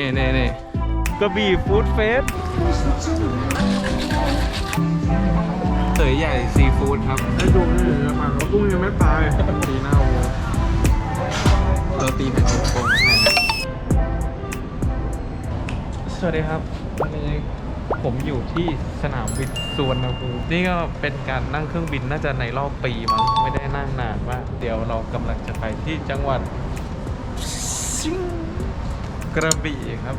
นี่นี่นี่กระบี่ฟู้ดเฟสเตยใหญ่ซีฟู้ดครับไอ้ดูนี่นะปากเขากุ้งยังไม่ตายตีหน้าวัวโรตีแผ่นกลมๆนะสวัสดีครับวันนี้ผมอยู่ที่สนามบินสุวรรณภูมินี่ก็เป็นการนั่งเครื่องบินน่าจะในรอบปีมั้งไม่ได้นั่งนานมาก เดี๋ยวเรากำลังจะไปที่จังหวัดซิง กระบี่ครับ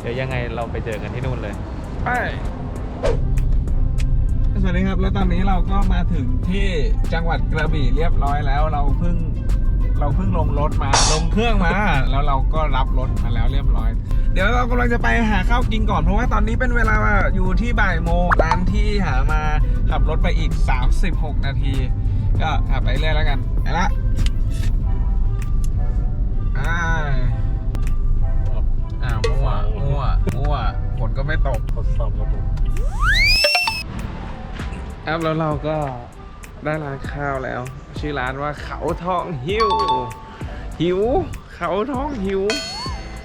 เดี๋ยวยังไงเราไปเจอกันที่นู่นเลย ไป สวัสดีครับ แล้วตอนนี้เราก็มาถึงที่จังหวัดกระบี่เรียบร้อยแล้ว เราเพิ่งเราเพิ่งลงรถมาลงเครื่องมา แล้วเราก็รับรถมาแล้วเรียบร้อย เดี๋ยวเรากำลังจะไปหาข้าวกินก่อนเพราะว่าตอนนี้เป็นเวลาอยู่ที่บ่ายโมงร้านที่หามาขับรถไปอีก 36 นาที ก็ขับไปเรื่อยแล้วกันไปละ แล้วเราก็ได้ร้านข้าวแล้ว ชื่อร้านว่าเขาทองหิว หิว เขาทองหิว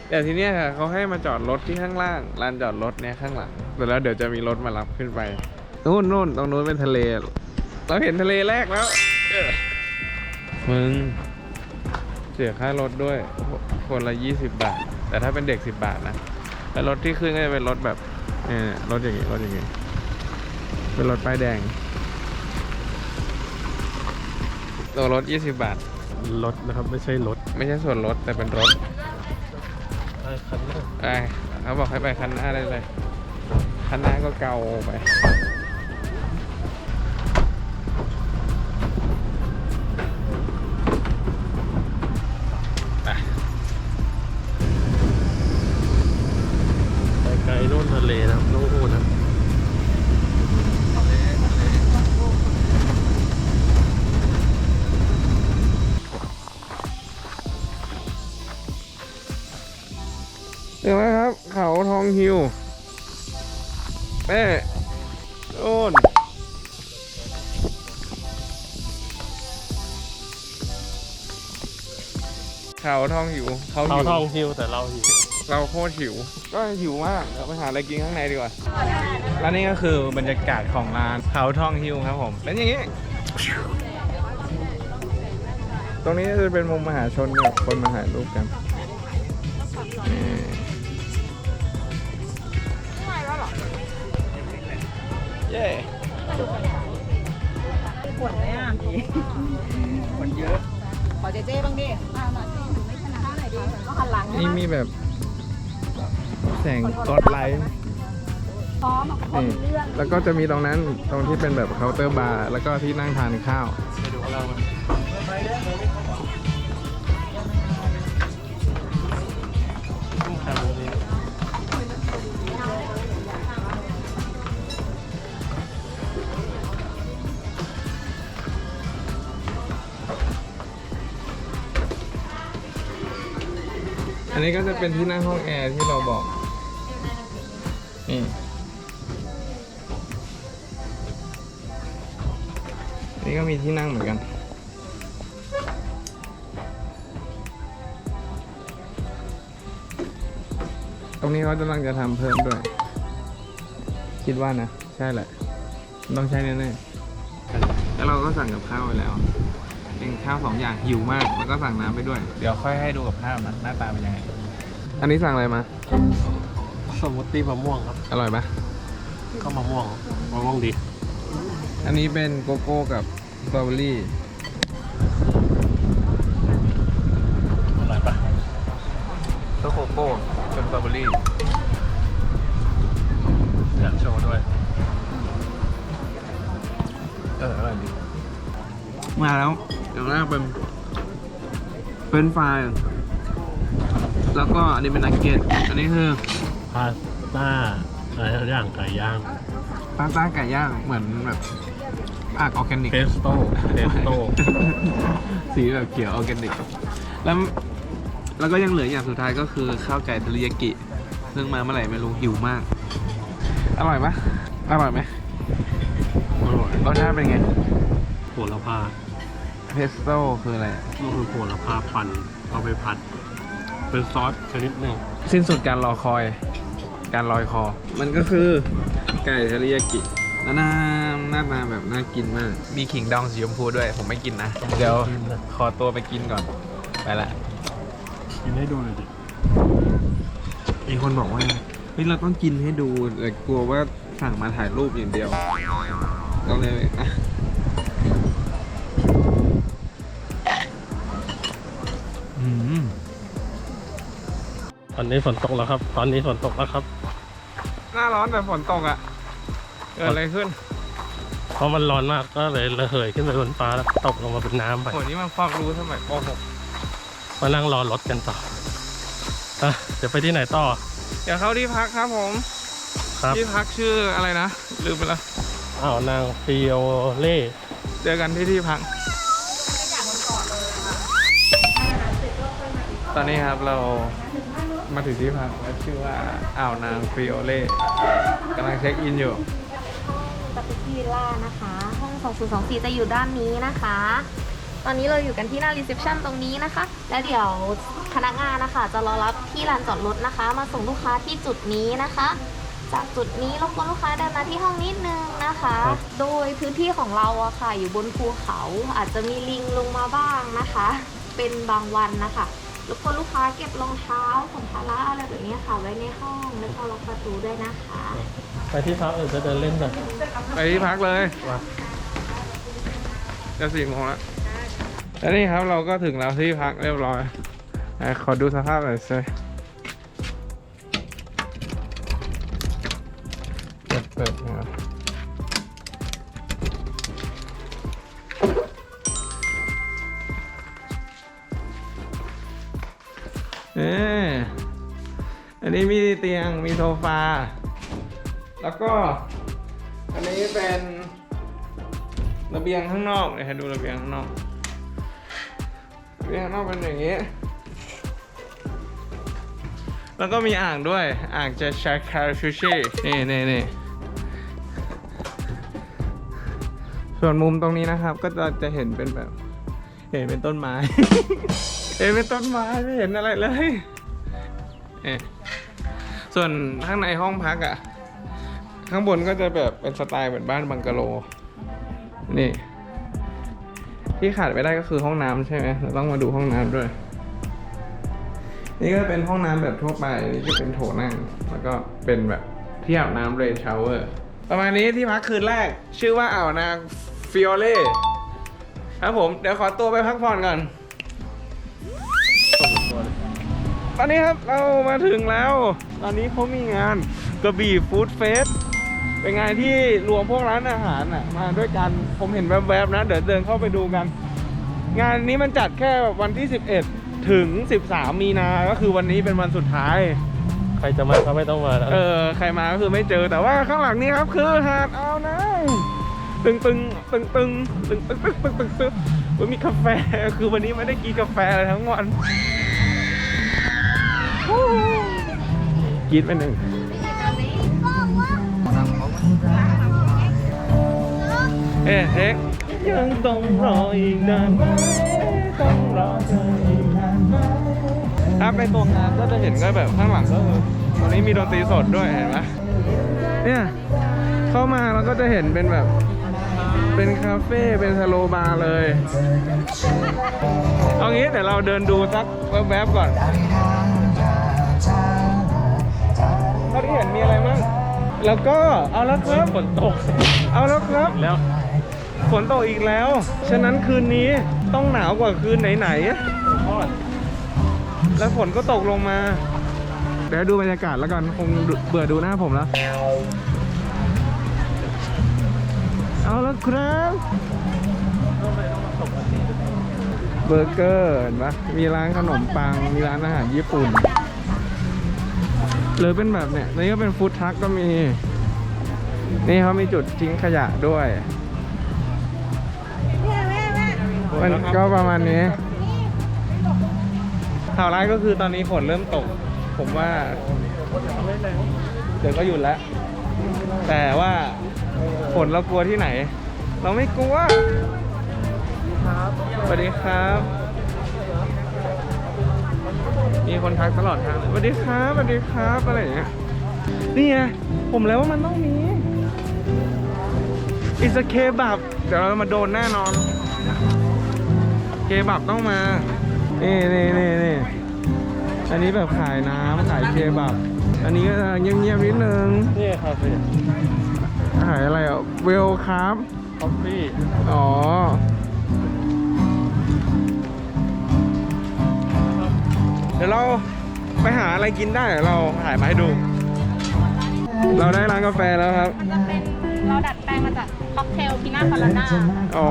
แต่ทีเนี้ยค่ะเขาให้มาจอดรถที่ข้างล่างลานจอดรถเนี่ยข้างหลังแต่แล้วเดี๋ยวจะมีรถมารับขึ้นไปนู่นนู่นตรงนู้นเป็นทะเล เราเห็นทะเลแรกแล้วเออมึงเสียค่ารถด้วยคนละยี่สิบบาท แต่ถ้าเป็นเด็กสิบบาทนะแล้วรถที่ขึ้นก็จะเป็นรถแบบเนี่ยรถอย่างงี้รถอย่างงี้ เป็นรถป้ายแดงตัวรถ20 บาท รถนะครับไม่ใช่รถไม่ใช่ส่วนรถแต่เป็นรถไอ้คันนี้ไปเขาบอกให้ไปคันหน้าได้เลย คันหน้าก็เกาไปไป เขาทองหิวเขาเขาหิวท่องหิวแต่เราหิวเราโคตรหิว ก็หิวมากเดี๋ยวไปหาอะไรกินข้างในดีกว่า แล้วนี่ก็คือบรรยากาศของร้านเขาทองฮิวครับผมเป็นอย่างนี้ ตรงนี้จะเป็นมุมมหาชนแบบคนมาถ่ายรูปกันนี่เย้ขวดไหมอะพี่คนเยอะ ขอเจเจ้บ้างดิอ่าหน่อยสิห นูไม่ชนะเท่าไหร่ดีก็หันหลังนี่มีแบบ แสงกดไลท์พร้อมอะพร้อมนี่เรื่องแล้วก็จะมีตรงนั้นตรงที่เป็นแบบเคาน์เตอร์บาร์แล้วก็ที่นั่งทานข้าว ไปดูของเรา นนี้ก็จะเป็นที่นั่งห้องแอร์ที่เราบอก นี่นี่ก็มีที่นั่งเหมือนกัน ตรงนี้เขากำลังจะทำเพิ่มด้วย คิดว่านะ ใช่แหละ ต้องใช่แน่ๆแล้วเราก็สั่งกับข้าวไปแล้ว เป็นข้าวสองอย่างหิวมากแล้วก็สั่งน้ำไปด้วย เดี๋ยวค่อยให้ดูกับข้าวนะหน้าตาเป็นยังไง อันนี้สั่งอะไรมา สมูทตี้มะม่วงครับ อร่อยปะก็มะม่วงมะม่วงดี อันนี้เป็นโกโก้กับสตรอเบอรี่ อร่อยปะก็โกโก้เป็นสตรอเบอรี่ อยากโชว์ด้วย เออ อร่อยดี มาแล้ว อย่างแรกเป็นเป็นไฟรายแล้วก็อันนี้เป็นนักเก็ตอันนี้คือพาสต้าอะไรทุกอย่างไก่ย่างปาสต้าไก่ย่างเหมือนแบบผักออร์แกนิกเพสโต้เพสโต้ สีแบบเขียวออร์แกนิก แล้วแล้วก็ยังเหลืออย่างสุดท้ายก็คือข้าวไก่เทริยากิ ซึ่งมาเมื่อไหร่ไม่รู้หิวมาก อร่อยปะอร่อยไหมอร่อยรสชาติเป็นไง โหระพา เพสโต้คืออะไรก็คือโหระพาปั่นเอาไปผัด เป็นซอสชนิดหนึ่งสิ้นสุดการรอคอย การลอยคอ มันก็คือไก่เทริยากิแล้วหน้าหน้าตาแบบน่ากินมาก มีขิงดองสีชมพูด้วย ผมไม่กินนะ เดี๋ยวขอตัวไปกินก่อน ไปละ กินให้ดูหน่อยดิมีคนบอกว่าเฮ้ยเราต้องกินให้ดูแต่กลัวว่าสั่งมาถ่ายรูปอย่างเดียว ก็เลย อนนี้ฝนตกแล้วครับ ตอนนี้ฝนตกแล้วครับ หน้าร้อนแต่ฝนตกอะ เกิดอะไรขึ้นเพราะมันร้อนมากก็เลยระเหยขึ้นไปบนฟ้าแล้วตกลงมาเป็นน้ำไป โหนี่มันฟอกรู้สมัยปมานั่งรอรถกันต่ออะเดี๋ยวไปที่ไหนต่อ .6 เดี๋ยวเข้าที่พักครับผม ครับที่พักชื่ออะไรนะ ลืมไปแล้วอ้าวนางฟิโอเล่เจอกันที่ที่พัก ตอนนี้ครับเรา มาถึงที่พักและชื่อว่าอ่าวนางฟริโอเล่กำลังเช็คอินอยู่สปิที่วิลล่านะคะ ห้อง 2024 จะอยู่ด้านนี้นะคะ ตอนนี้เราอยู่กันที่หน้ารีเซพชันตรงนี้นะคะ แล้วเดี๋ยวพนักงานนะคะ จะรอรับที่ลานจอดรถนะคะ มาส่งลูกค้าที่จุดนี้นะคะ จากจุดนี้รบกวนลูกค้าเดินมาที่ห้องนิดนึงนะคะ โดยพื้นที่ของเราอะค่ะ อยู่บนภูเขาอาจจะมีลิงลงมาบ้างนะคะ เป็นบางวันนะคะ รบกวนลูกค้าเก็บรองเท้าสัมภาระอะไรแบบนี้ค่ะไว้ในห้องแล้วก็ล็อกประตูด้วยนะคะไปที่พักเออจะเดินเล่นกันไปที่พักเลยมาจะสี่โมงแล้วแล้วนี่ครับเราก็ถึงแล้วที่พักเรียบร้อยอะขอดูสภาพหน่อยสิ นนี้มีเตียงมีโซฟา แล้วก็ อันนี้เป็นระเบียงข้างนอกเลยให้ดูระเบียงข้างนอกระเบียงข้างนอกเป็นอย่างนี้ แล้วก็มีอ่างด้วย อ่างจะชาคาชูชินี่นี่นี่ส่วนมุมตรงนี้นะครับ ก็จะจะเห็นเป็นแบบ เห็นเป็นต้นไม้ เห็นเป็นต้นไม้ไม่เห็นอะไรเลย เอ๊ะ ส่วนข้างในห้องพักอะ ข้างบนก็จะแบบเป็นสไตล์เหมือนบ้านบังกะโล นี่ ที่ขาดไม่ได้ก็คือห้องน้ำใช่ไหมเราต้องมาดูห้องน้ำด้วย นี่ก็เป็นห้องน้ำแบบทั่วไป นี่จะเป็นโถนั่ง แล้วก็เป็นแบบที่อาบน้ำเรนชาวเวอร์ ประมาณนี้ที่พักคืนแรก ชื่อว่าอ่าวนางฟิโอเล่ครับผม เดี๋ยวขอตัวไปพักผ่อนก่อน ตอนนี้ครับเรามาถึงแล้ว ตอนนี้เขามีงานกระบี่ฟู้ดเฟสเป็นงานที่รวมพวกร้านอาหารน่ะมาด้วยกันผมเห็นแวบๆนะ เดี๋ยวเดินเข้าไปดูกัน งานนี้มันจัดแค่วันที่ 11 ถึง 13 มีนา ก็คือวันนี้เป็นวันสุดท้าย ใครจะมาก็ไม่ต้องมาแล้วเออใครมาก็คือไม่เจอแต่ว่าข้างหลังนี้ครับคือหาดอ่าวนางตึงตึงตึงตึงตึงตึงตึงตึงตึงตึงมันมีกาแฟคือวันนี้ไม่ได้กินกาแฟเลยทั้งวัน กินไปหนึ่งเอ๊ะเอ๊ะยังต้องรออีกนานไหมต้องรอเธออีกนานไหมถ้าไปตรงงานก็จะเห็นก็แบบข้างหลังก็คือตอนนี้มีดนตรีสดด้วยเห็นไหมเนี่ยเข้ามาเราก็จะเห็นเป็นแบบ เป็นคาเฟ่เป็นสโลบาร์เลยเอางี้เดี๋ยวเราเดินดูสักแวบๆก่อน เท่าที่เห็นมีอะไรมั่งแล้วก็เอาแล้วครับฝนตก เอาแล้วครับแล้วฝนตกอีกแล้ว ฉะนั้นคืนนี้ต้องหนาวกว่าคืนไหนทอดๆแล้วฝนก็ตกลงมา เดี๋ยวดูบรรยากาศแล้วกันคงเบื่อดูหน้าผมแล้ว เอาแล้วครับเบอร์เกอร์เห็นปะมีร้านขนมปัง มีร้านอาหารญี่ปุ่น หรือเป็นแบบเนี้ยนี่ก็เป็นฟู้ดทัคก็มี นี่เขามีจุดทิ้งขยะด้วย มันก็ประมาณนี้ ข่าวร้ายก็คือตอนนี้ฝนเริ่มตก ผมว่า เดี๋ยวก็หยุดแล้ว แต่ว่าฝนเรากลัวที่ไหน เราไม่กลัวสวัสดีครับ มีมีคนทักตลอดทางเลยสวัสดีครับสวัสดีครับอะไรอย่างเงี้ยนี่ไงผมแล้วว่ามันต้องมีอิสเคบับเดี๋ยวเรามาโดนแน่นอน เคบับต้องมา นี่นี่นี่นี่อันนี้แบบขายน้ำขายเคบับ อันนี้ก็เงียบๆนิดนึง นี่คาเฟ่ขายอะไรอะเวลครับคอฟฟี่ อ๋อ ดี๋ยวเราไปหาอะไรกินได้เดี๋ยวเราถ่ายมาให้ดู เราได้ร้านกาแฟแล้วครับ มันจะเป็นเราดัดแปลงมาจากค็อกเทลพิน่าคอลาน่าอ๋อ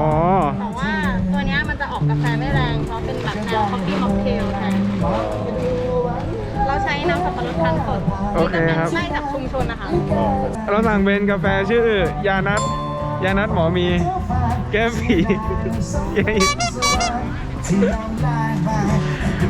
แต่ว่าตัวเนี้ยมันจะออกกาแฟไม่แรงเพราะเป็นแบบแนวคอฟฟี่ค็อกเทลแทนเราใช้น้ำสับปะรดคั้นสดโอเคครับไล่จากชุมชนนะคะเราสั่งเป็นกาแฟชื่อยานัทยานัทหมอมี แก้ผีแก้หิด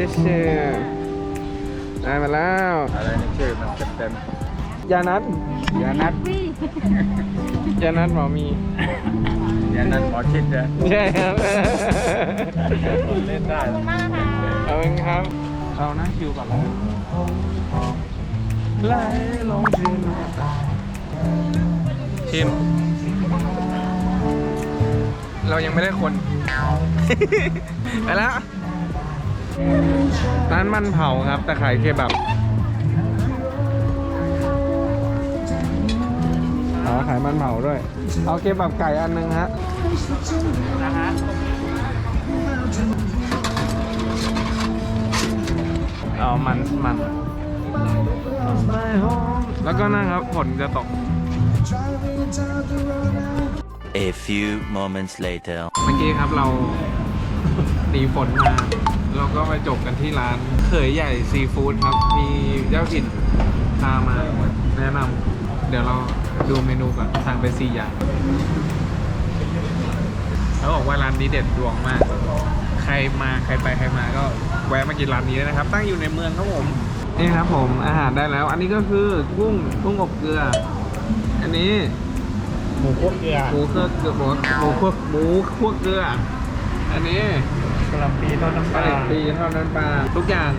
ชื่อชื่อได้มาแล้วอะไรนี่ชื่อมันเต็มยานัทยานัดยานัทหมอมียานัดหมอชิดนะใช่ครับเล่นได้ขอบคุณมากนะคะเอาเองครับเรานั่งคิวก่อนแล้วไหลลงชิมชิม เรายังไม่ได้คน ไปแล้ว ร้านมันเผาครับ แต่ขายเคบับอ๋อขายมันเผาด้วย เอาเคบับไก่อันหนึงฮะเอามันมัน แล้วก็นั่งครับฝนจะตก A few moments later. เมื่อกี้ครับเราหนีฝนมา เราก็ไปจบกันที่ร้านเขยใหญ่ซีฟู้ดครับ มีเจ้าถิ่นพามาแนะนำเดี๋ยวเราดูเมนูก่อนสั่งไปสี่อย่างแล้วบอกว่าร้านนี้เด็ดดวงมาก ใครมาใครไปใครมาก็แวะมากินร้านนี้ได้นะครับ ตั้งอยู่ในเมืองครับผมนี่ครับผมอาหารได้แล้ว อันนี้ก็คือกุ้งกุ้งอบเกลือ อันนี้หมูคั่วเกลือหมูเครื่องเกลือหมูหมูคั่วหมูคั่วเกลือ อันนี้กะห ล่ำปีทอดน้ำปปลาลาปีทอดน้ำปลาทุกอย่าง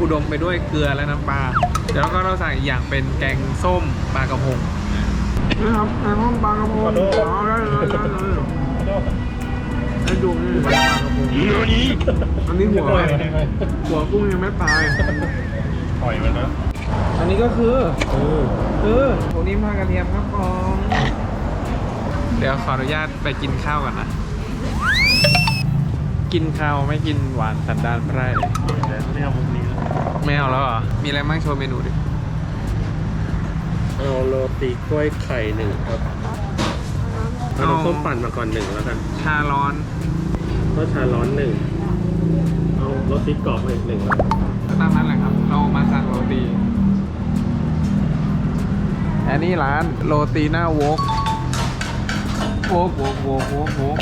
อุดมไปด้วยเกลือและน้ำปลาเดี๋ยวเราก็เราสั่งอีกอย่างเป็นแกงส้มปลากระพงนี่ครับแกงส้มปลากระพงอ๋อได้เลยได้เลยให้ดูนี่ปลากระพงอันนี้หัวหัวกุ้งยังไม่ตายหอยมันนะอันนี้ก็คือคือโหนิ่มทอดกระเทียมครับผมเดี๋ยวขออนุญาตไปกินข้าวก่อนนะ กินข้าวไม่กินหวานสันดานไพร่แต่ไม่เอามุมนี้แล้วไม่เอาแล้วเหรอ มีอะไรบ้างโชว์เมนูดิ เอาโรตีกล้วยไข่หนึ่งครับเอาน้ำส้มปั่นมาก่อนหนึ่งแล้วกันชาร้อนก็ชาร้อนหนึ่งเอาโรตีกรอบมาอีกหนึ่งแล้วก็ตามนั้นแหละครับ เรามาสั่งโรตี อันนี้ร้านโรตีหน้าโวกโวกโวกโวกโวกโวก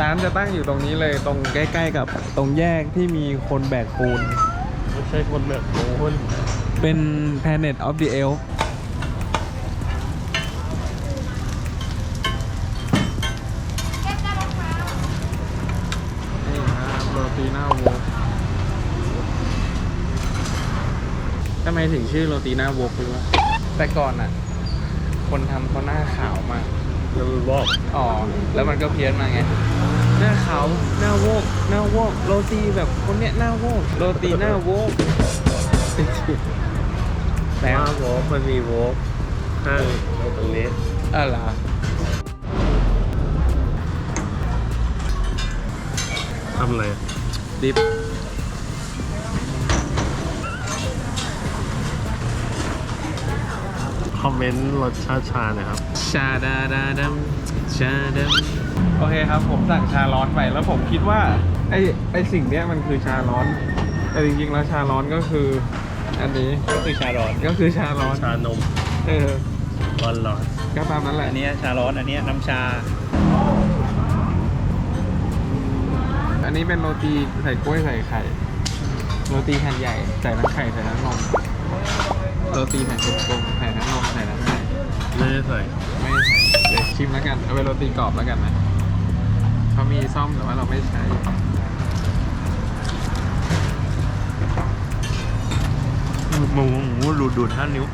ร้านจะตั้งอยู่ตรงนี้เลยตรงใกล้ ๆ กับตรงแยกที่มีคนแบกปูน ไม่ใช่คนแบบโอ้ยเป็น Planet of the Elf นี่ครับโรตีหน้าโวกทำไมถึงชื่อโรตีหน้าโวกรู้ว่าแต่ก่อนอะ คนทำเขาหน้าขาวมาก แล้วมันบอกอ๋อ แล้วมันก็เพี้ยนมาไง หน้าขาว หน้าโวก หน้าโวก โรตีแบบคนเนี้ยหน้าโวก โรตีหน้าโวกแต่ว่าโวกมันมีโวกข้างตรงนี้อะไรอทำอะไร ดิฟคอมเมนต์รสชาติชาหน่อยครับ ชาดาดาดัมชาดโอเคครับ ผมสั่งชาร้อนไปแล้วผมคิดว่า ไอไอสิ่งเนี้ยมันคือชาร้อน แต่จริงๆแล้วชาร้อนก็คือ อันนี้ำก็คือชาร้อนก็คือชาร้อนชานมเออร้อนร้อนก็ตามนั้นแหละอันนี้ชาร้อนอันนี้น้ำชา อันนี้เป็นโรตีใส่กล้วยใส่ไข่โรตีแผ่นใหญ่ใส่น้ำไข่ใส่น้ำนมโรตีแผ่นกลมๆใส่น้ำนมใส่น้ำ ไข่ไม่ได้ใส่ไม่ใส่เดี๋ยวชิมแล้วกัน เอาเป็นโรตีกรอบแล้วกันนะเขามีซ่อมแต่ว่าเราไม่ใช้หมูหมูดูดดูดห้านิ้ว